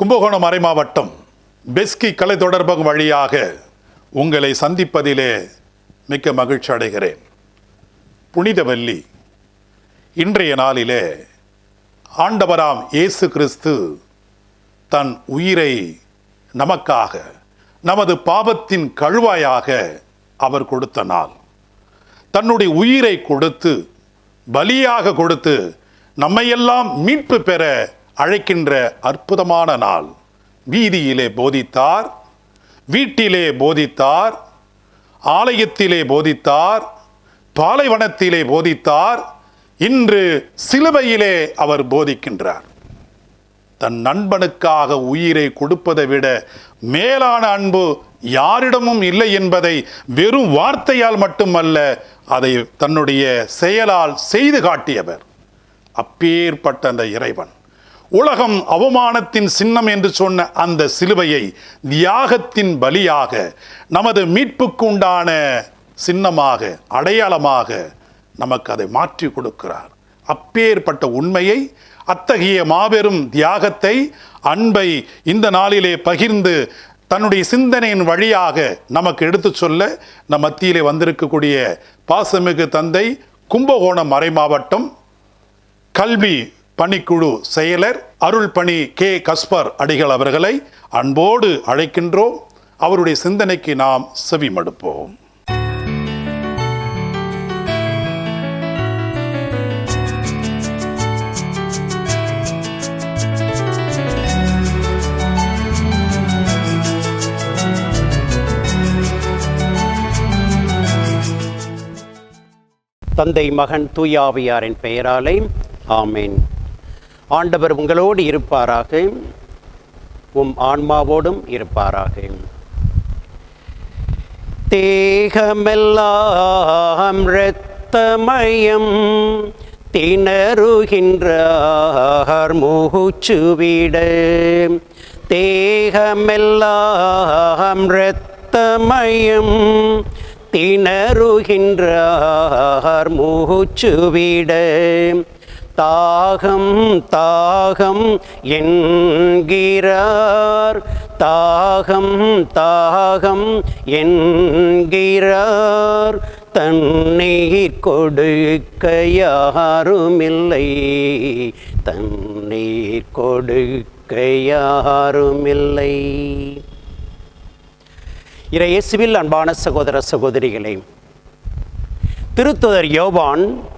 Kumbakonam மறைமாவட்டம் Beschi கலை தொடர்பகம் வழியாக உங்களை சந்திப்பதிலே மிக்க மகிழ்ச்சி அடைகிறேன். புனிதவல்லி இன்றைய நாளிலே ஆண்டவராம் இயேசு கிறிஸ்து தன் உயிரை நமக்காக நமது பாவத்தின் கழுவாயாக அவர் கொடுத்த நாள். தன்னுடைய உயிரை கொடுத்து பலியாக கொடுத்து நம்மையெல்லாம் மீட்பு பெற அழைக்கின்ற அற்புதமான நாள். வீதியிலே போதித்தார் வீட்டிலே போதித்தார் ஆலயத்திலே போதித்தார் பாலைவனத்திலே போதித்தார் இன்று சிலுவையிலே அவர் போதிக்கின்றார். தன் நண்பனுக்காக உயிரை கொடுப்பதை விட மேலான அன்பு யாரிடமும் இல்லை என்பதை வெறும் வார்த்தையால் மட்டுமல்ல அதை தன்னுடைய செயலால் செய்து காட்டியவர். அப்பேற்பட்ட அந்த இறைவன். உலகம் அவமானத்தின் சின்னம் என்று சொன்ன அந்த சிலுவையை தியாகத்தின் பலியாக நமது மீட்புக்கு உண்டான சின்னமாக அடையாளமாக நமக்கு அதை மாற்றி கொடுக்கிறார். அப்பேற்பட்ட உண்மையை அத்தகைய மாபெரும் தியாகத்தை அன்பை இந்த நாளிலே பகிர்ந்து தன்னுடைய சிந்தனையின் வழியாக நமக்கு எடுத்துச் சொல்ல நம் மத்தியிலே வந்திருக்கக்கூடிய பாசமிகு தந்தை கும்பகோணம் மறை மாவட்டம் கல்வி பணிக்குழு செயலர் அருள் பணி கே. கஸ்பர் அடிகள் அவர்களை அன்போடு அழைக்கின்றோம். அவருடைய சிந்தனைக்கு நாம் செவிமடுப்போம் தந்தை மகன் தூயாவியாரின் பெயராலே ஆமேன். ஆண்டவர் உங்களோடு இருப்பாராக. உம் ஆன்மாவோடும் இருப்பாராக. தேகமெல்லாம் இரத்தமயம் திணறுகின்றார் மூச்சுவிட. தேகமெல்லாம் இரத்தமயம் திணறுகின்றார் மூச்சுவிட. தாகம் தாகம் என்கிறார். தாகம் தாகம் என்கிறார். தண்ணீர் கொடுக்க யாருமில்லை. தண்ணீர் கொடுக்க யாருமில்லை. இறையேசுவில் அன்பான சகோதர சகோதரிகளே திருத்துதர் யோபான்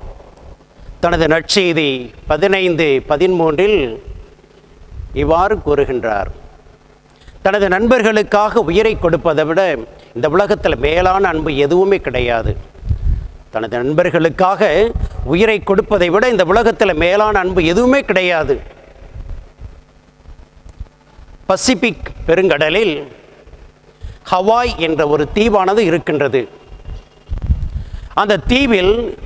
தனது நற்செய்தி பதினைந்து பதிமூன்றில் இவ்வாறு கூறுகின்றார். தனது நண்பர்களுக்காக உயிரை கொடுப்பதை விட இந்த உலகத்தில் மேலான அன்பு எதுவுமே கிடையாது. தனது நண்பர்களுக்காக உயிரை கொடுப்பதை விட இந்த உலகத்தில் மேலான அன்பு எதுவுமே கிடையாது. பசிபிக் பெருங்கடலில் ஹவாய் என்ற ஒரு தீவானது இருக்கின்றது. அந்த தீவில்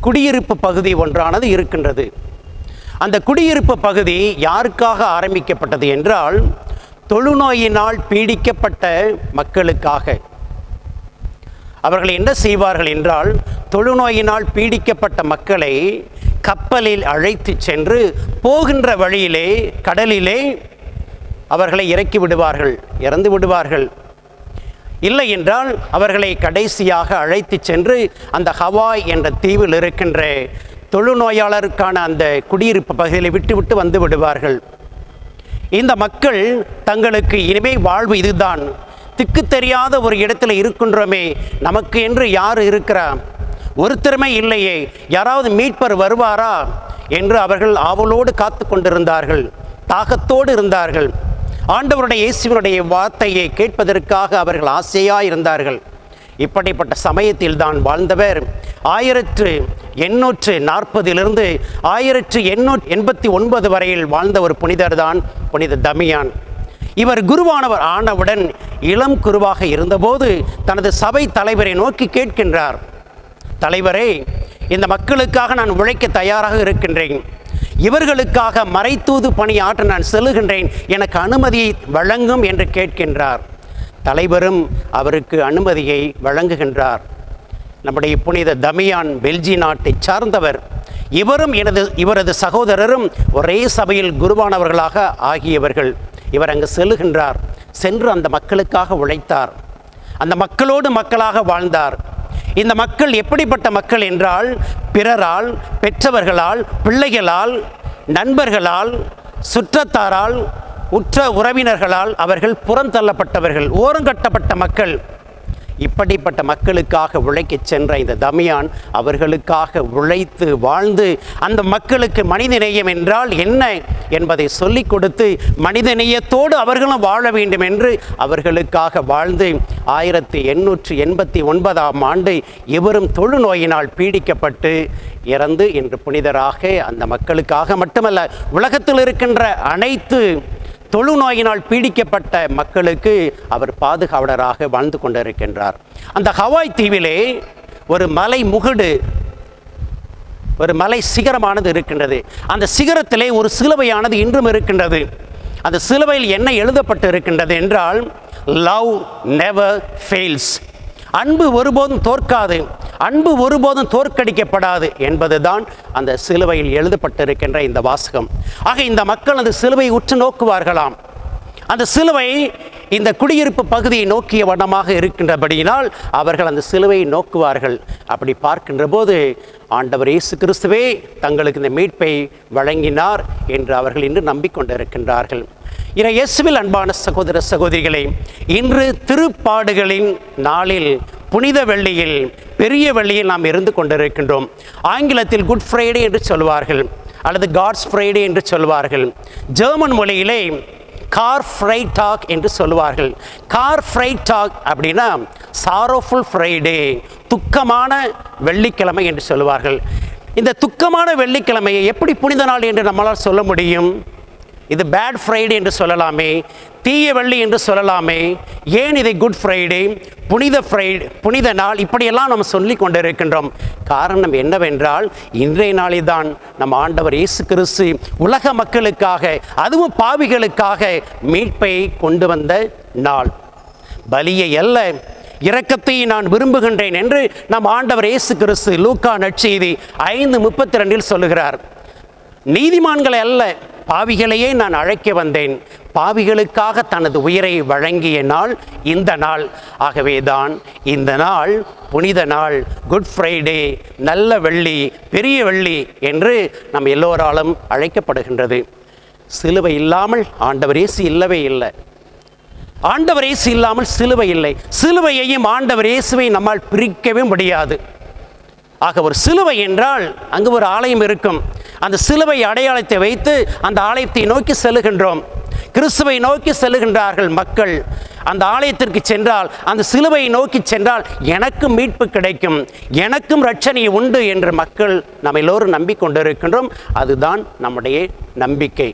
குடியிருப்பு பகுதி ஒன்றானது இருக்கின்றது. அந்த குடியிருப்பு பகுதி யாருக்காக ஆரம்பிக்கப்பட்டது என்றால் தொழுநோயினால் பீடிக்கப்பட்ட மக்களுக்காக. அவர்கள் என்ன செய்வார்கள் என்றால் தொழுநோயினால் பீடிக்கப்பட்ட மக்களை கப்பலில் அழைத்து சென்று போகின்ற வழியிலே கடலிலே அவர்களை இறக்கி விடுவார்கள் இறந்து விடுவார்கள். இல்லை என்றால் அவர்களை கடைசியாக அழைத்து சென்று அந்த ஹவாய் என்ற தீவில் இருக்கின்ற தொழுநோயாளருக்கான அந்த குடியிருப்பு பகுதியில் விட்டுவிட்டு வந்து விடுவார்கள். இந்த மக்கள் தங்களுக்கு இனிமே வாழ்வு இதுதான். திக்கு தெரியாத ஒரு இடத்துல இருக்கின்றோமே நமக்கு என்று யார் இருக்கிறா? ஒருத்தருமே இல்லையே யாராவது மீட்பர் வருவாரா? என்று அவர்கள் ஆவலோடு காத்து கொண்டிருந்தார்கள் தாகத்தோடு இருந்தார்கள். ஆண்டவருடைய இயேசுவினுடைய வார்த்தையை கேட்பதற்காக அவர்கள் ஆசையாக இருந்தார்கள் இப்படிப்பட்ட சமயத்தில் தான் வாழ்ந்தவர் ஆயிரத்து எண்ணூற்று நாற்பதிலிருந்து ஆயிரத்து எண்ணூற்று எண்பத்தி ஒன்பது வரையில் வாழ்ந்த ஒரு புனிதர் தான் புனித தமியான். இவர் குருவானவர் ஆனவுடன் இளம் குருவாக இருந்தபோது தனது சபை தலைவரை நோக்கி கேட்கின்றார். தலைவரே இந்த மக்களுக்காக நான் உழைக்க தயாராக இருக்கின்றேன். இவர்களுக்காக மறைத்தூது பணியாற்ற நான் செல்லுகின்றேன். எனக்கு அனுமதியை வழங்கும் என்று கேட்கின்றார். தலைவரும் அவருக்கு அனுமதியை வழங்குகின்றார். நம்முடைய புனித தமியான் பெல்ஜி நாட்டை சார்ந்தவர். இவரும் எனது இவரது சகோதரரும் ஒரே சபையில் குருவானவர்களாக ஆகியவர்கள். இவர் அங்கு செல்லுகின்றார். சென்று அந்த மக்களுக்காக உழைத்தார். அந்த மக்களோடு மக்களாக வாழ்ந்தார். இந்த மக்கள் எப்படிப்பட்ட மக்கள் என்றால் பிறரால் பெற்றவர்களால் பிள்ளைகளால் நண்பர்களால் சுற்றத்தாரால் உற்ற உறவினர்களால் அவர்கள் புறந்தள்ளப்பட்டவர்கள் ஓரங்கட்டப்பட்ட மக்கள். இப்படிப்பட்ட மக்களுக்காக உழைக்கச் சென்ற இந்த தமியான் அவர்களுக்காக உழைத்து வாழ்ந்து அந்த மக்களுக்கு மனிதநேயம் என்றால் என்ன என்பதை சொல்லிக் கொடுத்து மனிதநேயத்தோடு அவர்களும் வாழ வேண்டும் என்று அவர்களுக்காக வாழ்ந்து ஆயிரத்தி எண்ணூற்றி எண்பத்தி ஒன்பதாம் ஆண்டு இவரும் தொழுநோயினால் பீடிக்கப்பட்டு இறந்து இன்று புனிதராக அந்த மக்களுக்காக மட்டுமல்ல உலகத்தில் இருக்கின்ற அனைத்து தொழுநோயினால் பீடிக்கப்பட்ட மக்களுக்கு அவர் பாதுகாவலராக வாழ்ந்து கொண்டிருக்கின்றார். அந்த ஹவாய் தீவிலே ஒரு மலை முகடு ஒரு மலை சிகரமானது இருக்கின்றது. அந்த சிகரத்திலே ஒரு சிலுவையானது இன்றும் இருக்கின்றது. அந்த சிலுவையில் என்ன எழுதப்பட்டு இருக்கின்றது என்றால் லவ் நெவர் ஃபெயில்ஸ் அன்பு ஒருபோதும் தோற்காது அன்பு ஒருபோதும் தோற்கடிக்கப்படாது என்பதுதான் அந்த சிலுவையில் எழுதப்பட்டிருக்கின்ற இந்த வாசகம். ஆக இந்த மக்கள் அந்த சிலுவையை உற்று நோக்குவார்களாம். அந்த சிலுவை இந்த குடியிருப்பு பகுதியை நோக்கிய வண்ணமாக இருக்கின்றபடியினால் அவர்கள் அந்த சிலுவையை நோக்குவார்கள். அப்படி பார்க்கின்ற போது ஆண்டவர் இயேசு கிறிஸ்துவே தங்களுக்கு இந்த மீட்பை வழங்கினார் என்று அவர்கள் இன்று நம்பிக்கொண்டிருக்கின்றார்கள். இன இயேசுவில் அன்பான சகோதர சகோதரிகளை இன்று திருப்பாடுகளின் நாளில் புனித வெள்ளியில் பெரிய வெள்ளியில் நாம் இருந்து கொண்டிருக்கின்றோம். ஆங்கிலத்தில் குட் ஃப்ரைடே என்று சொல்வார்கள் அல்லது காட்ஸ் ஃப்ரைடே என்று சொல்வார்கள். ஜெர்மன் மொழியிலே கார் ஃப்ரைடாக் என்று சொல்லுவார்கள். கார் ஃப்ரைடாக் அப்படின்னா சாரோஃபுல் ஃப்ரைடே துக்கமான வெள்ளிக்கிழமை என்று சொல்லுவார்கள். இந்த துக்கமான வெள்ளிக்கிழமையை எப்படி புனித நாள் என்று நம்மளால் சொல்ல முடியும்? இது பேட் ஃப்ரைடே என்று சொல்லலாமே தீய வெள்ளி என்று சொல்லலாமே ஏன் இதை குட் ஃப்ரைடே புனித ஃப்ரைடே புனித நாள் இப்படியெல்லாம் நம்ம சொல்லி கொண்டிருக்கின்றோம். காரணம் என்னவென்றால் இன்றைய நாளில் தான் நம் ஆண்டவர் இயேசு கிறிஸ்து உலக மக்களுக்காக அதுவும் பாவிகளுக்காக மீட்பை கொண்டு வந்த நாள். பலியை அல்ல இரக்கத்தை நான் விரும்புகின்றேன் என்று நம் ஆண்டவர் இயேசு கிறிஸ்து லூக்கா நற்செய்தி ஐந்து முப்பத்தி ரெண்டில் சொல்லுகிறார். நீதிமான்களை அல்ல பாவிகளையே நான் அழைக்க வந்தேன். பாவிகளுக்காக தனது உயிரை வழங்கிய நாள் இந்த நாள். ஆகவேதான் இந்த நாள் புனித நாள். குட் ஃப்ரைடே நல்ல வெள்ளி பெரிய வெள்ளி என்று நம் எல்லோராலும் அழைக்கப்படுகின்றது. சிலுவை இல்லாமல் ஆண்டவர் இயேசு இல்லவே இல்லை. ஆண்டவர் இயேசு இல்லாமல் சிலுவை இல்லை. சிலுவையையும் ஆண்டவர் இயேசுவை நம்மால் பிரிக்கவே முடியாது. ஆக ஒரு சிலுவை என்றால் அங்கு ஒரு ஆலயம் இருக்கும். அந்த சிலுவை அடையாளத்தை வைத்து அந்த ஆலயத்தை நோக்கி செல்லுகின்றோம். கிறிஸ்துவை நோக்கி செல்லுகின்றார்கள் மக்கள். அந்த ஆலயத்திற்கு சென்றால் அந்த சிலுவையை நோக்கி சென்றால் எனக்கும் மீட்பு கிடைக்கும். எனக்கும் ரட்சணை உண்டு என்று மக்கள் நம்ம எல்லோரும் நம்பிக்கொண்டிருக்கின்றோம். அதுதான் நம்முடைய நம்பிக்கை.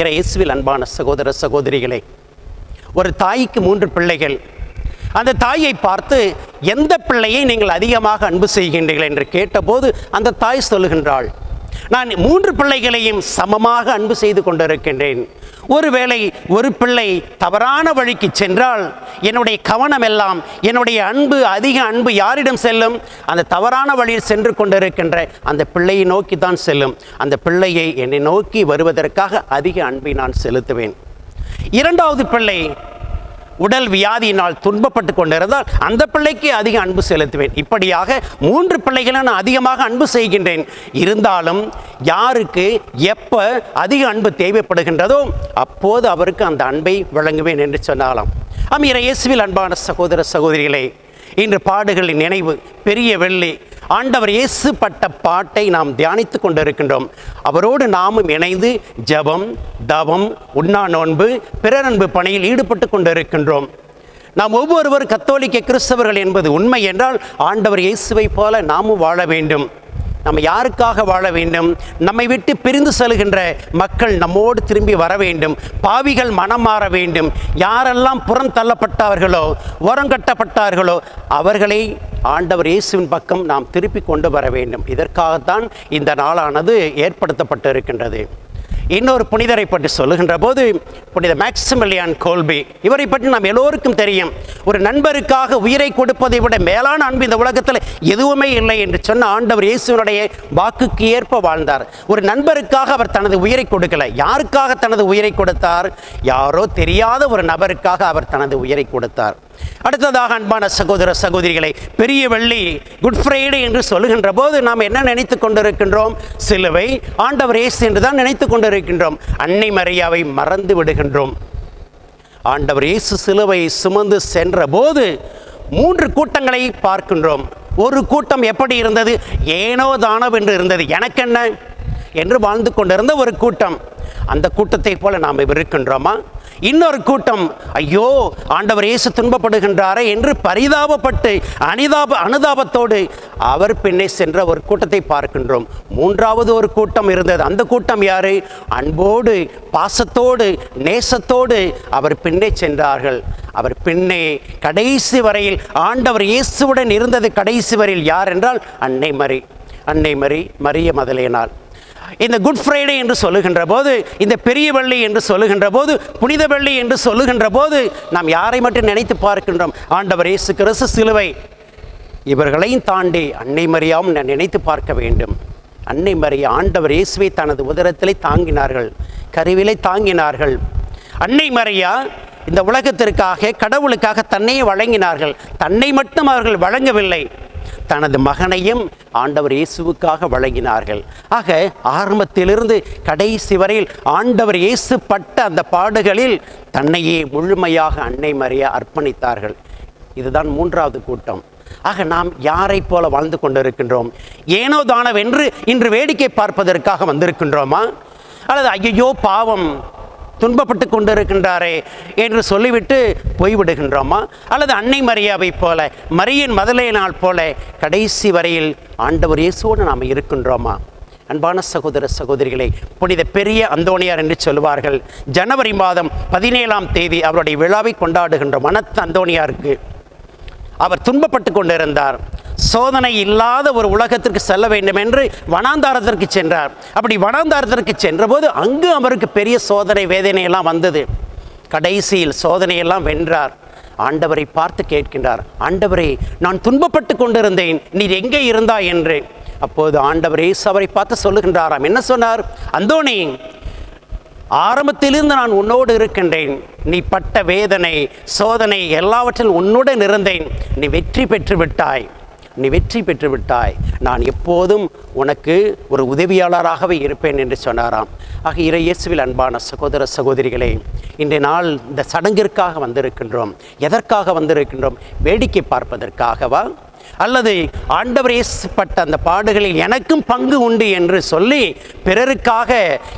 இறை இயேசுவில் அன்பான சகோதர சகோதரிகளே ஒரு தாய்க்கு மூன்று பிள்ளைகள். அந்த தாயை பார்த்து எந்த பிள்ளையை நீங்கள் அதிகமாக அன்பு செய்கின்றீர்கள்? என்று கேட்டபோது அந்த தாய் சொல்லுகின்றாள் நான் மூன்று பிள்ளைகளையும் சமமாக அன்பு செய்து கொண்டிருக்கின்றேன். ஒருவேளை ஒரு பிள்ளை தவறான வழிக்கு சென்றால் என்னுடைய கவனம் எல்லாம் என்னுடைய அன்பு அதிக அன்பு யாரிடம் செல்லும்? அந்த தவறான வழியில் சென்று கொண்டிருக்கின்ற அந்த பிள்ளையை நோக்கி தான் செல்லும். அந்த பிள்ளையை என்னை நோக்கி வருவதற்காக அதிக அன்பை நான் செலுத்துவேன். இரண்டாவது பிள்ளை உடல் வியாதியினால் துன்பப்பட்டு கொண்டிருந்தால் அந்த பிள்ளைக்கு அதிக அன்பு செலுத்துவேன். இப்படியாக மூன்று பிள்ளைகளை நான் அதிகமாக அன்பு செய்கின்றேன். இருந்தாலும் யாருக்கு எப்போ அதிக அன்பு தேவைப்படுகின்றதோ அப்போது அவருக்கு அந்த அன்பை வழங்குவேன் என்று சொன்னாலாம். அமீர இயேசுவில் அன்பான சகோதர சகோதரிகளே இன்று பாடுகளின் நினைவு பெரிய வெள்ளி ஆண்டவர் இயேசு பட்ட பாட்டை நாம் தியானித்து கொண்டிருக்கின்றோம். அவரோடு நாமும் இணைந்து ஜபம் தவம் உண்ணா நோன்பு பிறரன்பு பணியில் ஈடுபட்டு கொண்டிருக்கின்றோம். நாம் ஒவ்வொருவர் கத்தோலிக்க கிறிஸ்தவர்கள் என்பது உண்மை என்றால் ஆண்டவர் இயேசுவை போல நாமும் வாழ வேண்டும். நம்ம யாருக்காக வாழ வேண்டும்? நம்மை விட்டு பிரிந்து செல்கின்ற மக்கள் நம்மோடு திரும்பி வர வேண்டும். பாவிகள் மனம் மாற வேண்டும். யாரெல்லாம் புறம் தள்ளப்பட்டார்களோ ஓரங்கட்டப்பட்டார்களோ அவர்களை ஆண்டவர் இயேசுவின் பக்கம் நாம் திருப்பி கொண்டு வர வேண்டும். இதற்காகத்தான் இந்த நாளானது ஏற்படுத்தப்பட்டு இருக்கின்றது இன்னொரு புனிதரை பற்றி சொல்லுகின்ற போது புனித மேக்சிமிலியான் கோல்பி இவரை பற்றி நாம் எல்லோருக்கும் தெரியும். ஒரு நண்பருக்காக உயிரை கொடுப்பதை விட மேலான அன்பு இந்த உலகத்தில் எதுவுமே இல்லை என்று சொன்ன ஆண்டவர் இயேசுவனுடைய வாக்குக்கு ஏற்ப வாழ்ந்தார். ஒரு நண்பருக்காக அவர் தனது உயிரை கொடுக்கல. யாருக்காக தனது உயிரை கொடுத்தார்? யாரோ தெரியாத ஒரு நபருக்காக அவர் தனது உயிரை கொடுத்தார். அடுத்ததாக அன்பான சகோதர சகோதரிகளை பெரிய வெள்ளி குட் ஃப்ரைடே என்று சொல்லுகின்ற போது நாம் என்ன நினைத்து கொண்டிருக்கின்றோம்? சிலுவை ஆண்டவர் இயேசு என்று தான் நினைத்து கொண்டிருக்கின்றோம். அன்னை மரியாவை மறந்து விடுகின்றோம். ஆண்டவர் இயேசு சிலுவை சுமந்து சென்ற போது மூன்று கூட்டங்களை பார்க்கின்றோம். ஒரு கூட்டம் எப்படி இருந்தது? ஏனோ தானோ என்று இருந்தது. எனக்கென்ன? என்று வாழ்ந்து கொண்டிருந்த ஒரு கூட்டம். அந்த கூட்டத்தை போல நாம் இருக்கின்றோமா இன்னொரு கூட்டம் ஐயோ ஆண்டவர் இயேசு துன்பப்படுகின்றாரே என்று பரிதாபப்பட்டு அனிதாப அனுதாபத்தோடு அவர் பின்னே சென்ற ஒரு கூட்டத்தை பார்க்கின்றோம். மூன்றாவது ஒரு கூட்டம் இருந்தது. அந்த கூட்டம் யாரு? அன்போடு பாசத்தோடு நேசத்தோடு அவர் பின்னே சென்றார்கள். அவர் பின்னே கடைசி வரையில் ஆண்டவர் இயேசுவுடன் இருந்தது கடைசி வரையில் யார் என்றால் அன்னை மரி. அன்னை மரி மரிய மதலேனாள் இந்த குட் ஃப்ரைடே என்று சொல்லுகின்ற போது இந்த பெரிய வெள்ளி என்று சொல்லுகின்ற போது புனித வெள்ளி என்று சொல்லுகின்ற போது நாம் யாரை மட்டும் நினைத்து பார்க்கின்றோம்? ஆண்டவர் இயேசு கிறிஸ்து சிலுவை. இவர்களையும் தாண்டி அன்னை மரியாவும் நான் நினைத்து பார்க்க வேண்டும். அன்னை மரியா ஆண்டவர் இயேசுவை தனது உதரத்திலே தாங்கினார்கள் கருவிலை தாங்கினார்கள். அன்னை மரியா இந்த உலகத்திற்காக கடவுளுக்காக தன்னையே வழங்கினார்கள். தன்னை மட்டும் அவர்கள் வழங்கவில்லை. தனது மகனையும் ஆண்டவர் இயேசுவுக்காக வழங்கினார்கள். ஆக ஆரம்பத்திலிருந்து கடைசி வரையில் ஆண்டவர் இயேசு பட்ட அந்த பாடுகளில் தன்னையே முழுமையாக அன்னை மறைய அர்ப்பணித்தார்கள். இதுதான் மூன்றாவது கூட்டம். ஆக நாம் யாரை போல வாழ்ந்து கொண்டிருக்கின்றோம்? ஏனோ தானவென்று இன்று வேடிக்கை பார்ப்பதற்காக வந்திருக்கின்றோமா? அல்லது ஐயோ பாவம். துன்பப்பட்டு கொண்டிருக்கின்றாரே என்று சொல்லிவிட்டு போய்விடுகின்றோமா? அல்லது அன்னை மரியாவை போல மரியின் நாள் போல கடைசி வரையில் ஆண்டவர் இயேசுவோடு நாம் இருக்கின்றோமா? அன்பான சகோதர சகோதரிகளை புனித பெரிய அந்தோணியார் என்று சொல்வார்கள் ஜனவரி மாதம் பதினேழாம் தேதி அவருடைய விழாவை கொண்டாடுகின்ற மனத்து அந்தோணியாருக்கு அவர் துன்பப்பட்டு கொண்டிருந்தார். சோதனை இல்லாத ஒரு உலகத்திற்கு செல்ல வேண்டும் என்று வனாந்தாரத்திற்கு சென்றார். அப்படி வனாந்தாரத்திற்கு சென்றபோது அங்கு அவருக்கு பெரிய சோதனை வேதனையெல்லாம் வந்தது. கடைசியில் சோதனையெல்லாம் வென்றார். ஆண்டவரை பார்த்து கேட்கின்றார் ஆண்டவரே நான் துன்பப்பட்டு கொண்டிருந்தேன் நீர் எங்கே இருந்தாய்? என்று அப்போது ஆண்டவர் இயேசு அவரை பார்த்து சொல்லுகின்றாராம். என்ன சொன்னார்? அந்தோணி ஆரம்பத்திலிருந்து நான் உன்னோடு இருக்கின்றேன். நீ பட்ட வேதனை சோதனை எல்லாவற்றில் உன்னுடன் இருந்தேன். நீ வெற்றி பெற்று விட்டாய். நீ வெற்றி பெற்றுவிட்டாய். நான் எப்போதும் உனக்கு ஒரு உதவியாளராகவே இருப்பேன் என்று சொன்னாராம். ஆக இறை இயேசுவில் அன்பான சகோதர சகோதரிகளே இன்றைய நாள் இந்த சடங்கிற்காக வந்திருக்கின்றோம். எதற்காக வந்திருக்கின்றோம்? வேடிக்கை பார்ப்பதற்காகவா? அல்லது ஆண்டவர் இயேசுப்பட்ட அந்த பாடுகளில் எனக்கும் பங்கு உண்டு என்று சொல்லி பிறருக்காக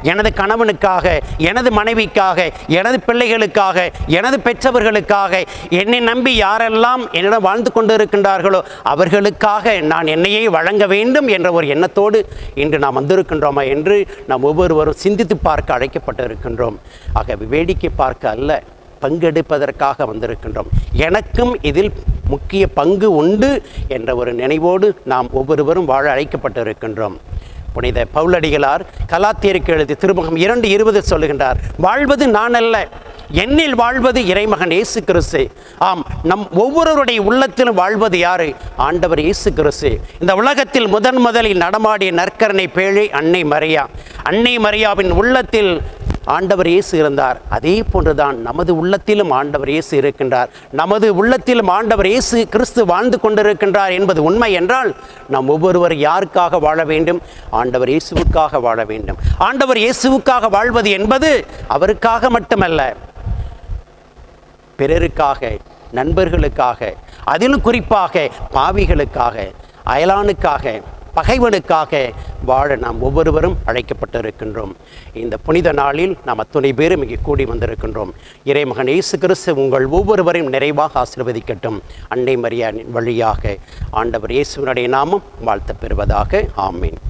எனது கணவனுக்காக எனது மனைவிக்காக எனது பிள்ளைகளுக்காக எனது பெற்றவர்களுக்காக என்னை நம்பி யாரெல்லாம் என்னிடம் வாழ்ந்து கொண்டு இருக்கின்றார்களோ அவர்களுக்காக நான் என்னையே வழங்க வேண்டும் என்ற ஒரு எண்ணத்தோடு இன்று நாம் வந்திருக்கின்றோமா என்று நாம் ஒவ்வொருவரும் சிந்தித்து பார்க்க அழைக்கப்பட்டு இருக்கின்றோம் ஆக வேடிக்கை பார்க்க அல்ல. பங்கெடுப்பதற்காக வந்திருக்கின்றோம். எனக்கும் இதில் முக்கிய பங்கு உண்டு என்ற ஒரு நினைவோடு நாம் ஒவ்வொருவரும் வாழ அழைக்கப்பட்டிருக்கின்றோம். புனித பவுலடிகளார் கலாத்தியருக்கு எழுதி திருமுகம் இரண்டு இருபது சொல்லுகின்றார் வாழ்வது நான் அல்ல என்னில் வாழ்வது இறைமகன் இயேசு கிறிஸ்து. ஆம் நம் ஒவ்வொருவருடைய உள்ளத்திலும் வாழ்வது யாரு? ஆண்டவர் இயேசு கிறிஸ்து. இந்த உலகத்தில் முதன் முதலில் நடமாடிய நற்கரணை பேழை அன்னை மரியா. அன்னை மரியாவின் உள்ளத்தில் ஆண்டவர் இயேசு இருந்தார். அதே போன்றுதான் நமது உள்ளத்திலும் ஆண்டவர் இயேசு இருக்கின்றார். நமது உள்ளத்திலும் ஆண்டவர் இயேசு கிறிஸ்து வாழ்ந்து கொண்டிருக்கின்றார் என்பது உண்மை என்றால் நாம் ஒவ்வொருவர் யாருக்காக வாழ வேண்டும்? ஆண்டவர் இயேசுவுக்காக வாழ வேண்டும். ஆண்டவர் இயேசுவுக்காக வாழ்வது என்பது அவருக்காக மட்டுமல்ல பிறருக்காக நண்பர்களுக்காக அதிலும் குறிப்பாக பாவிகளுக்காக அயலானுக்காக பகைவனுக்காக வாழ நாம் ஒவ்வொருவரும் அழைக்கப்பட்டிருக்கின்றோம். இந்த புனித நாளில் நாம் அத்துணை பேரும் இங்கே கூடி வந்திருக்கின்றோம். இறைமகன் இயேசு கிறிஸ்து உங்கள் ஒவ்வொருவரையும் நிறைவாக ஆசிர்வதிக்கட்டும். அன்னை மரியானின் வழியாக ஆண்டவர் இயேசுவனுடைய நாமம் வாழ்த்தப் பெறுவதாக. ஆமீன்.